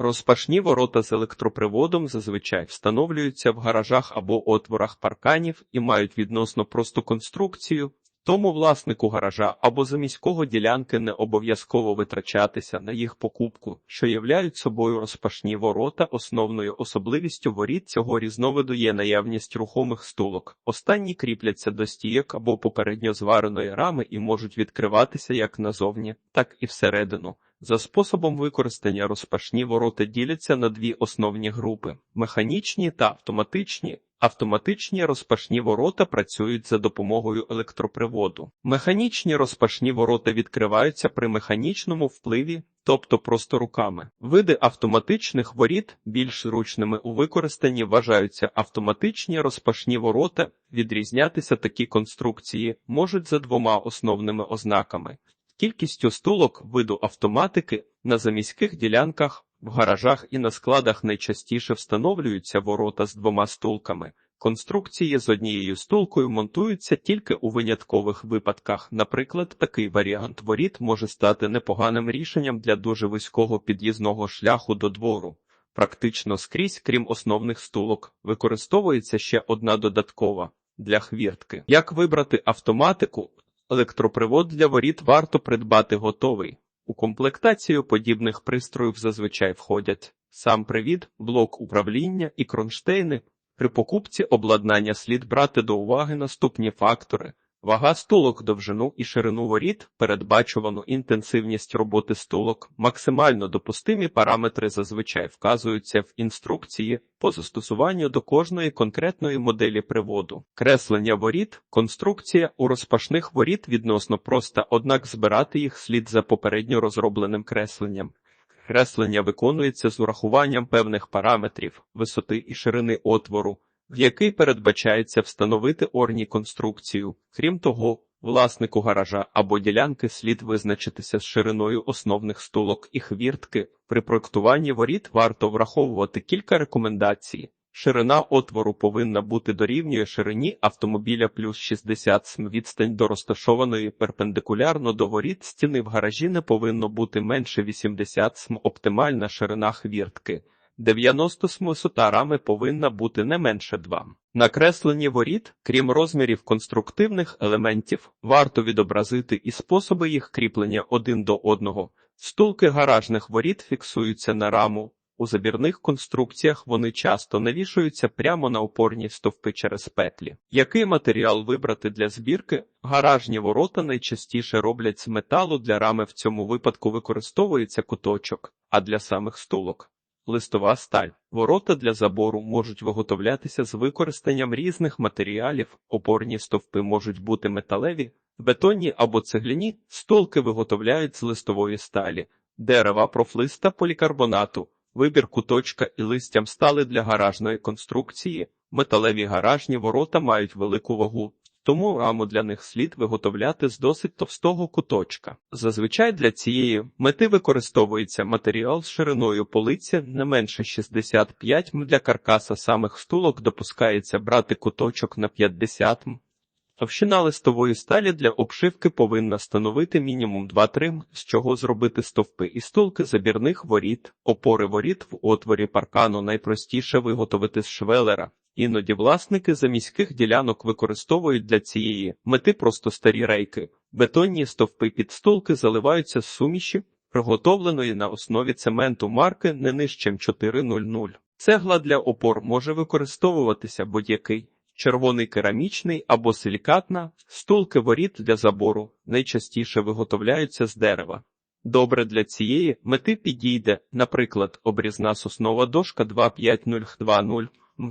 Розпашні ворота з електроприводом зазвичай встановлюються в гаражах або отворах парканів і мають відносно просту конструкцію, тому власнику гаража або заміського ділянки не обов'язково витрачатися на їх покупку, що являють собою розпашні ворота. Основною особливістю воріт цього різновиду є наявність рухомих стулок. Останні кріпляться до стійок або попередньо звареної рами і можуть відкриватися як назовні, так і всередину. За способом використання розпашні ворота діляться на дві основні групи: механічні та автоматичні. Автоматичні розпашні ворота працюють за допомогою електроприводу. Механічні розпашні ворота відкриваються при механічному впливі, тобто просто руками. Види автоматичних воріт більш зручними у використанні вважаються автоматичні розпашні ворота. Відрізнятися такі конструкції можуть за двома основними ознаками: кількістю стулок виду автоматики на заміських ділянках. В гаражах і на складах найчастіше встановлюються ворота з двома стулками. Конструкції з однією стулкою монтуються тільки у виняткових випадках. Наприклад, такий варіант воріт може стати непоганим рішенням для дуже вузького під'їзного шляху до двору. Практично скрізь, крім основних стулок, використовується ще одна додаткова для хвіртки. Як вибрати автоматику? Електропривод для воріт варто придбати готовий. У комплектацію подібних пристроїв зазвичай входять сам привід, блок управління і кронштейни. При покупці обладнання слід брати до уваги наступні фактори: вага стулок, довжину і ширину воріт, передбачувану інтенсивність роботи стулок, максимально допустимі параметри зазвичай вказуються в інструкції по застосуванню до кожної конкретної моделі приводу. Креслення воріт, конструкція у розпашних воріт відносно проста, однак збирати їх слід за попередньо розробленим кресленням. Креслення виконується з урахуванням певних параметрів висоти і ширини отвору, в який передбачається встановити орні конструкцію. Крім того, власнику гаража або ділянки слід визначитися з шириною основних стулок і хвіртки. При проектуванні воріт варто враховувати кілька рекомендацій. Ширина отвору повинна бути дорівнює ширині автомобіля плюс 60 см. Відстань до розташованої перпендикулярно до воріт стіни в гаражі не повинно бути менше 80 см. Оптимальна ширина хвіртки. 90 см висота рами повинна бути не менше 2 На кресленні воріт, крім розмірів конструктивних елементів, варто відобразити і способи їх кріплення один до одного. Стулки гаражних воріт фіксуються на раму. У забірних конструкціях вони часто навішуються прямо на опорні стовпи через петлі. Який матеріал вибрати для збірки? Гаражні ворота найчастіше роблять з металу для рами в цьому випадку використовується куточок, а для самих стулок листова сталь. Ворота для забору можуть виготовлятися з використанням різних матеріалів, опорні стовпи можуть бути металеві, бетонні або цегляні, столки виготовляють з листової сталі, дерева профлиста полікарбонату. Вибір куточка і листям стали для гаражної конструкції. Металеві гаражні ворота мають велику вагу, тому раму для них слід виготовляти з досить товстого куточка. Зазвичай для цієї мети використовується матеріал з шириною полиці не менше 65 м. Для каркаса самих стулок допускається брати куточок на 50 м. Товщина листової сталі для обшивки повинна становити мінімум 2-3 м, з чого зробити стовпи і стулки забірних воріт, опори воріт в отворі паркану найпростіше виготовити з швелера. Іноді власники заміських ділянок використовують для цієї мети просто старі рейки. Бетонні стовпи під стулки заливаються з суміші, приготовленої на основі цементу марки не нижчим 400. Цегла для опор може використовуватися будь-який червоний керамічний або силікатна, стулки воріт для забору найчастіше виготовляються з дерева. Добре для цієї мети підійде, наприклад, обрізна соснова дошка 25020.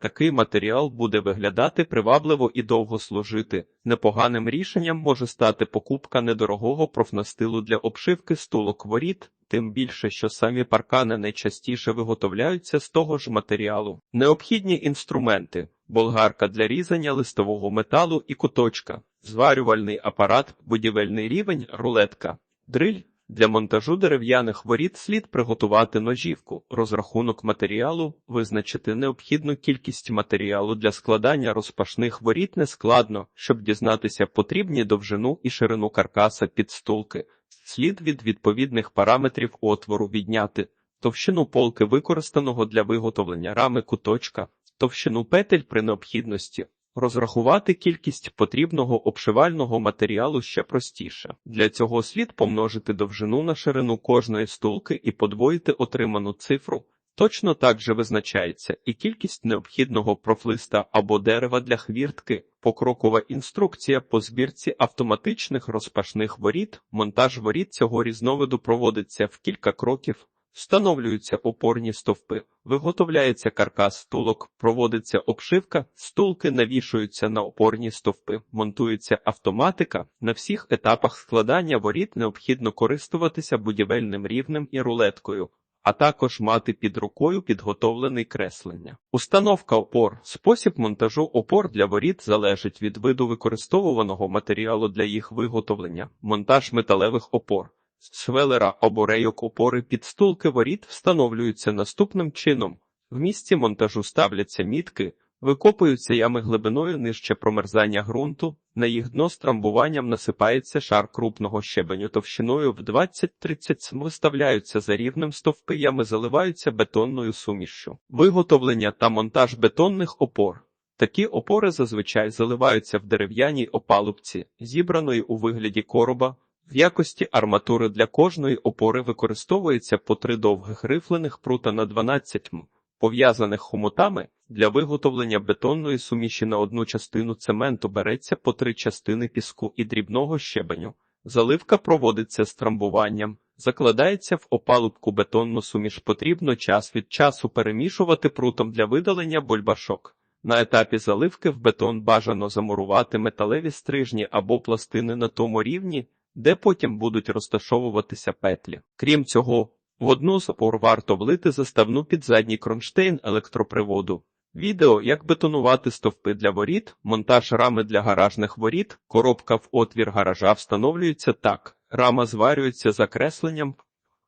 Такий матеріал буде виглядати привабливо і довго служити. Непоганим рішенням може стати покупка недорогого профнастилу для обшивки стулок воріт, тим більше, що самі паркани найчастіше виготовляються з того ж матеріалу. Необхідні інструменти: болгарка для різання листового металу і куточка, зварювальний апарат, будівельний рівень, рулетка, дриль. Для монтажу дерев'яних воріт слід приготувати ножівку, розрахунок матеріалу, визначити необхідну кількість матеріалу для складання розпашних воріт нескладно, щоб дізнатися потрібні довжину і ширину каркаса під стулки. Слід від відповідних параметрів отвору відняти товщину полки використаного для виготовлення рами куточка, товщину петель при необхідності. Розрахувати кількість потрібного обшивального матеріалу ще простіше. Для цього слід помножити довжину на ширину кожної стулки і подвоїти отриману цифру. Точно так же визначається і кількість необхідного профлиста або дерева для хвіртки, покрокова інструкція по збірці автоматичних розпашних воріт. Монтаж воріт цього різновиду проводиться в кілька кроків. Встановлюються опорні стовпи, виготовляється каркас стулок, проводиться обшивка, стулки навішуються на опорні стовпи, монтується автоматика. На всіх етапах складання воріт необхідно користуватися будівельним рівнем і рулеткою, а також мати під рукою підготовлений креслення. Установка опор. Спосіб монтажу опор для воріт залежить від виду використовуваного матеріалу для їх виготовлення, монтаж металевих опор. Свелера або рейок опори під стулки воріт встановлюються наступним чином. В місці монтажу ставляться мітки, викопуються ями глибиною нижче промерзання ґрунту, на їх дно з трамбуванням насипається шар крупного щебеню товщиною в 20-30 см, виставляються за рівнем стовпи, ями заливаються бетонною сумішшю. Виготовлення та монтаж бетонних опор. Такі опори зазвичай заливаються в дерев'яній опалубці, зібраної у вигляді короба. В якості арматури для кожної опори використовується по три довгих рифлених прута на 12 м, пов'язаних хомутами. Для виготовлення бетонної суміші на одну частину цементу береться по три частини піску і дрібного щебеню. Заливка проводиться з трамбуванням, закладається в опалубку бетонну суміш. Потрібно час від часу перемішувати прутом для видалення бульбашок. На етапі заливки в бетон бажано замурувати металеві стрижні або пластини на тому рівні, де потім будуть розташовуватися петлі. Крім цього, в одну з опор варто влити заставну під задній кронштейн електроприводу. Відео, як бетонувати стовпи для воріт, монтаж рами для гаражних воріт, коробка в отвір гаража встановлюється так, рама зварюється закресленням,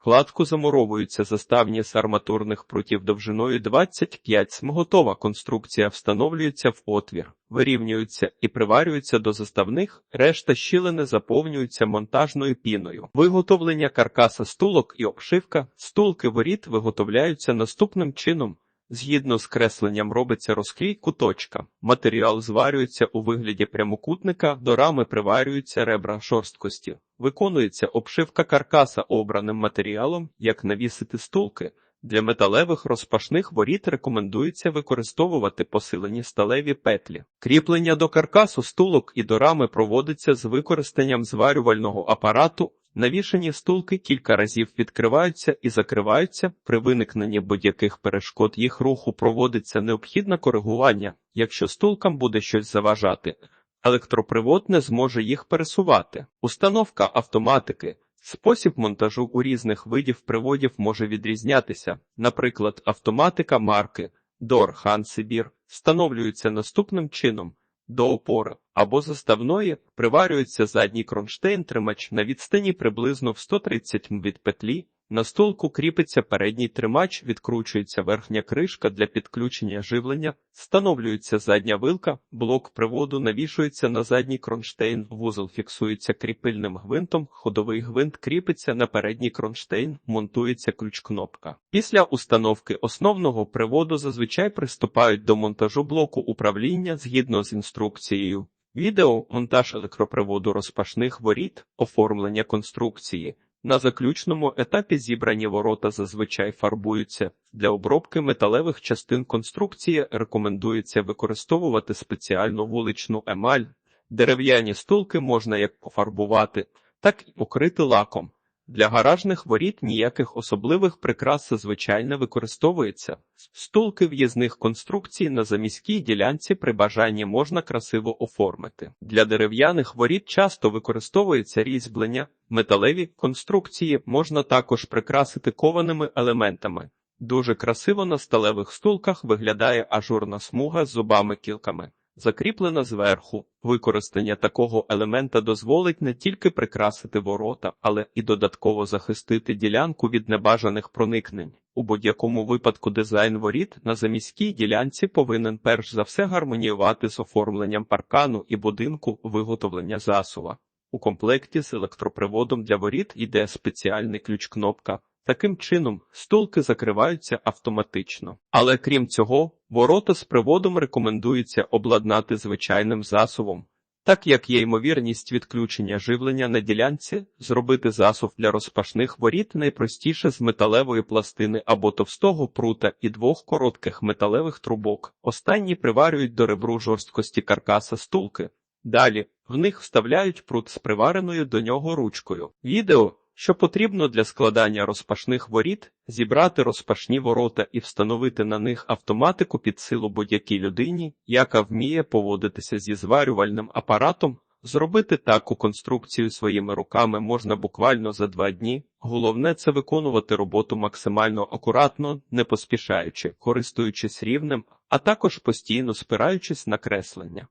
Кладку замуровуються заставні з арматурних прутів довжиною 25 см. Готова конструкція встановлюється в отвір, вирівнюються і приварюються до заставних, решта щілини заповнюються монтажною піною. Виготовлення каркаса стулок і обшивка, стулки воріт виготовляються наступним чином. Згідно з кресленням робиться розклій куточка. Матеріал зварюється у вигляді прямокутника, до рами приварюються ребра шорсткості. Виконується обшивка каркаса обраним матеріалом, як навісити стулки. Для металевих розпашних воріт рекомендується використовувати посилені сталеві петлі. Кріплення до каркасу стулок і до рами проводиться з використанням зварювального апарату. Навішані стулки кілька разів відкриваються і закриваються. При виникненні будь-яких перешкод їх руху проводиться необхідне коригування, якщо стулкам буде щось заважати. Електропривод не зможе їх пересувати. Установка автоматики. Спосіб монтажу у різних видів приводів може відрізнятися. Наприклад, автоматика марки Дор Хан Сибір встановлюється наступним чином. До опори або заставної приварюється задній кронштейн тримач на відстані приблизно в 130 м від петлі. На столку кріпиться передній тримач, відкручується верхня кришка для підключення живлення, встановлюється задня вилка, блок приводу навішується на задній кронштейн, вузол фіксується кріпильним гвинтом, ходовий гвинт кріпиться на передній кронштейн, монтується ключ-кнопка. Після установки основного приводу зазвичай приступають до монтажу блоку управління згідно з інструкцією. Відео, монтаж електроприводу розпашних воріт, оформлення конструкції. На заключному етапі зібрані ворота зазвичай фарбуються. Для обробки металевих частин конструкції рекомендується використовувати спеціальну вуличну емаль. Дерев'яні стулки можна як пофарбувати, так і покрити лаком. Для гаражних воріт ніяких особливих прикрас зазвичай не використовується. Стулки в'їзних конструкцій на заміській ділянці при бажанні можна красиво оформити. Для дерев'яних воріт часто використовується різьблення, металеві конструкції можна також прикрасити кованими елементами. Дуже красиво на сталевих стулках виглядає ажурна смуга з зубами-кілками закріплена зверху. Використання такого елемента дозволить не тільки прикрасити ворота, але і додатково захистити ділянку від небажаних проникнень. У будь-якому випадку дизайн воріт на заміській ділянці повинен перш за все гармоніювати з оформленням паркану і будинку виготовлення засува. У комплекті з електроприводом для воріт йде спеціальний ключ-кнопка. Таким чином, стулки закриваються автоматично. Але крім цього, ворота з приводом рекомендується обладнати звичайним засувом. Так як є ймовірність відключення живлення на ділянці, зробити засув для розпашних воріт найпростіше з металевої пластини або товстого прута і двох коротких металевих трубок. Останні приварюють до ребру жорсткості каркаса стулки. Далі в них вставляють прут з привареною до нього ручкою. Відео, що потрібно для складання розпашних воріт, зібрати розпашні ворота і встановити на них автоматику під силу будь-якій людині, яка вміє поводитися зі зварювальним апаратом. Зробити таку конструкцію своїми руками можна буквально за два дні. Головне це виконувати роботу максимально акуратно, не поспішаючи, користуючись рівнем, а також постійно спираючись на креслення.